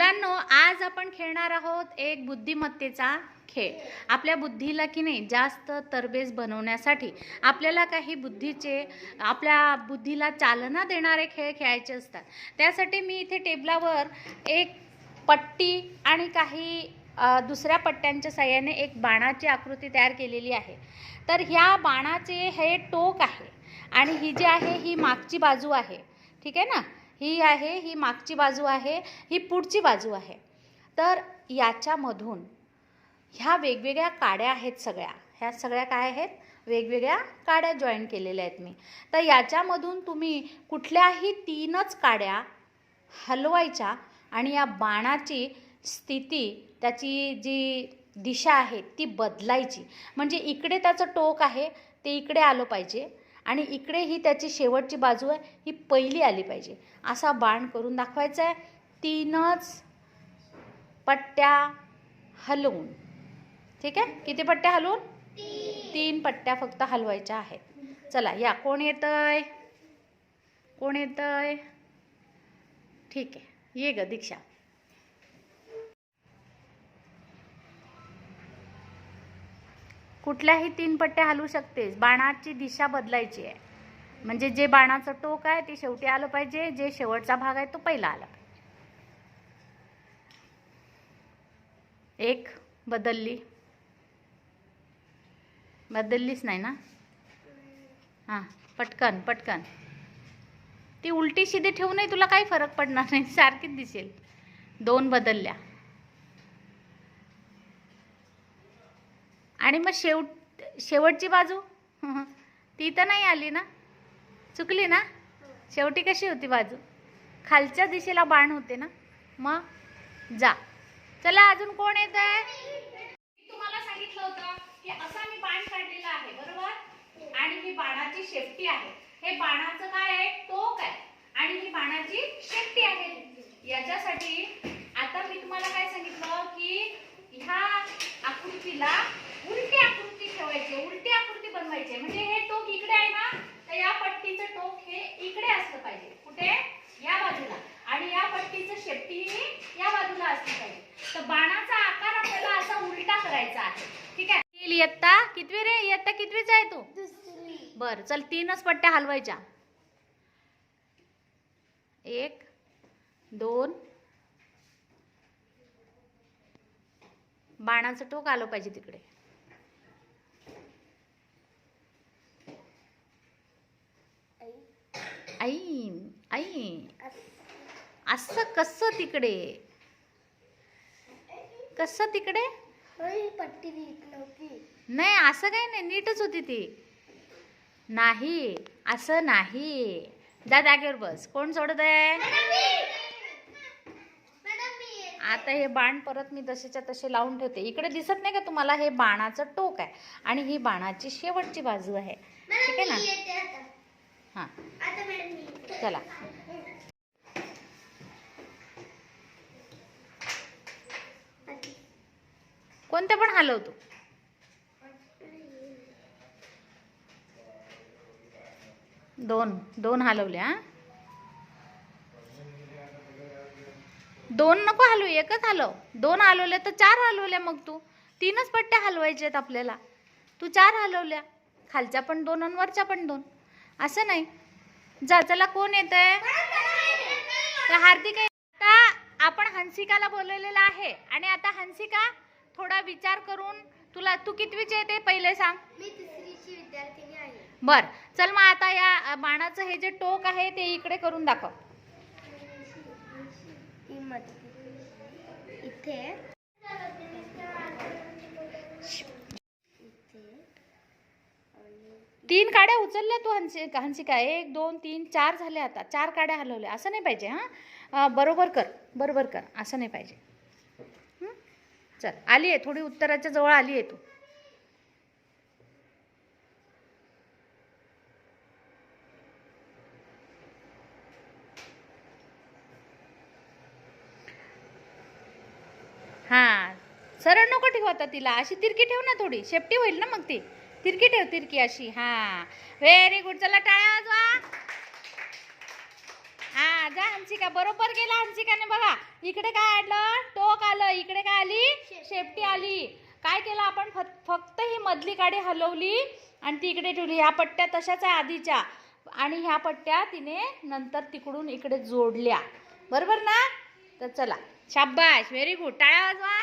मुलांनो आज आपण खेळणार आहोत एक बुद्धिमत्तेचा खेळ. आपल्या बुद्धीला की नाही जास्त तरबेज बनवण्यासाठी आपल्याला काही बुद्धीचे आपल्या बुद्धीला चालना देणारे खेळ खेळायचे असतात. त्यासाठी मी इथे टेबलावर एक पट्टी आणि काही दुसऱ्या पट्ट्यांच्या साह्याने एक बाणाची आकृती तयार केलेली आहे. तर ह्या बाणाचे हे टोक आहे आणि ही जी आहे ही मागची बाजू आहे. ठीक आहे ना? ही आहे ही मागची बाजू आहे ही पुढची बाजू आहे. तर याच्यामधून ह्या वेगवेगळ्या काड्या आहेत सगळ्या. ह्या सगळ्या काय आहेत? वेगवेगळ्या काड्या जॉईन केलेल्या आहेत मी. तर याच्यामधून तुम्ही कुठल्याही तीनच काड्या हलवायच्या आणि या बाणाची स्थिती त्याची जी दिशा आहे ती बदलायची. म्हणजे इकडे त्याचं टोक आहे ते इकडे आलं पाहिजे. आणि इकडे ही त्याची शेवटची बाजू आहे ही पहिली आली पाहिजे. असा बाण करून दाखवायचा आहे तीनच पट्ट्या हलवून. ठीक आहे? किती पट्ट्या हलवून? तीन पट्ट्या फक्त हलवायच्या आहेत. चला या. कोण येतंय? कोण येतंय? ठीक आहे. ये ग दीक्षा. कुठल्याही तीन पट्ट्या हलवू शकतेस. बाणाची दिशा बदलायची आहे. म्हणजे जे बाणाचं टोक आहे ते शेवटी आलं पाहिजे. जे शेवटचा भाग आहे तो पहिला आला पाहिजे. एक बदलली. बदललीच नाही ना? हां पटकन पटकन. ती उलटी शिदी ठेवूनही तुला काही फरक पडणार नाही. सारखीच दिसेल. दोन बदलल्या. आणि मग शेवट शेवटची बाजू? ती तर नाही आली ना? चुकली ना? शेवटी कशी होती बाजू? खालच्या दिशेला बाण होते ना? मग जा. चला अजून कोण येत आहे? तुम्हाला सांगितलं होतं की असा मी बाण काढलेला आहे बरोबर? आणि ही बाणाची शेपटी आहे. हे बाणाचं काय आहे? टोक आहे. आणि ही बाणाची शेपटी आहे. याच्यासाठी आता मी तुम्हाला काय सांगितलं की ह्या आकृतीला उलटी आकृती ठेवायची उलटी आकृती बनवायची. म्हणजे हे टोक इकडे आहे ना तर या पट्टीचं टोक हे इकडे असलं पाहिजे. कुठे? या बाजूला. आणि या पट्टीचं शेपटी ही या बाजूला असली पाहिजे. तर बाणाचा आकार आपल्याला असा उलटा करायचा आहे. ठीक आहे? इयत्ता? कितवी रे? इयत्ता कितवीच आहे तू? बर चल तीनच पट्ट्या हलवायच्या. एक दोन बाणाचं टोक आलं पाहिजे तिकडे. आई आई असं कसं तिकडे? कसं तिकडे? पट्टी नाही असं काही नाही नीटच होती ती. नाही असं नाही. जा जागेवर बस. कोण सोडत आहे आता हे बाण परत मी तसेच्या तसे लावून ठेवते. इकडे दिसत नाही का तुम्हाला? हे बाणाचं टोक आहे आणि ही बाणाची शेवटची बाजू आहे. ठीक आहे ना? हां. चला. कोणत्या पण हलवतो. दोन दोन हलवल्या हा? दोन नको हलवू एकच हलव. दोन हलवल्या तर चार हलवल्या मग तू. तीनच पट्ट्या हलवायच्या आहेत आपल्याला. तू चार हलवल्या. खालच्या पण दोन आणि वरच्या पण दोन. असं नाही. जा चला कोण येत आहे तर हार्दिक. आता आपण हंसिकाला बोलवलेलं आहे. आणि आता हंसिका थोडा विचार करून तुला तू कितवीचे आहे ते पहिले सांग. बर. चल मग आता या बाणाचं हे जे टोक आहे ते इकडे करून दाखव. मध्ये इथे. तीन काड्या उचलल्या तू हंसी हंसिका एक दोन तीन चार झाल्या आता. चार काड्या हलवल्या. असं नाही पाहिजे हां? बरोबर कर बरोबर कर. असं नाही पाहिजे. चल आली आहे. थोडी उत्तराच्या जवळ आली आहे तू. हां. सरळ नको ठेवू आता तिला. अशी तिरकी ठेव ना थोडी. शेपटी होईल ना मग ती. तिरकी ठेव तिरकी अशी. हां. व्हेरी गुड चला टाळ्या वाजवा. हां जा हंसिका बरोबर गेला हंसिकाने बघा. इकडे काय आणलं टोक आलं. इकडे काय आली? शेपटी आली. काय केलं आपण? फक्त ही मधली काडी हलवली आणि ती इकडे ठेवली. ह्या पट्ट्या तशाच आहे आधीच्या. आणि ह्या पट्ट्या तिने नंतर तिकडून इकडे जोडल्या. बरोबर ना? तर चला. शाबाश व्हेरी गुड टाळ्या वाजवा.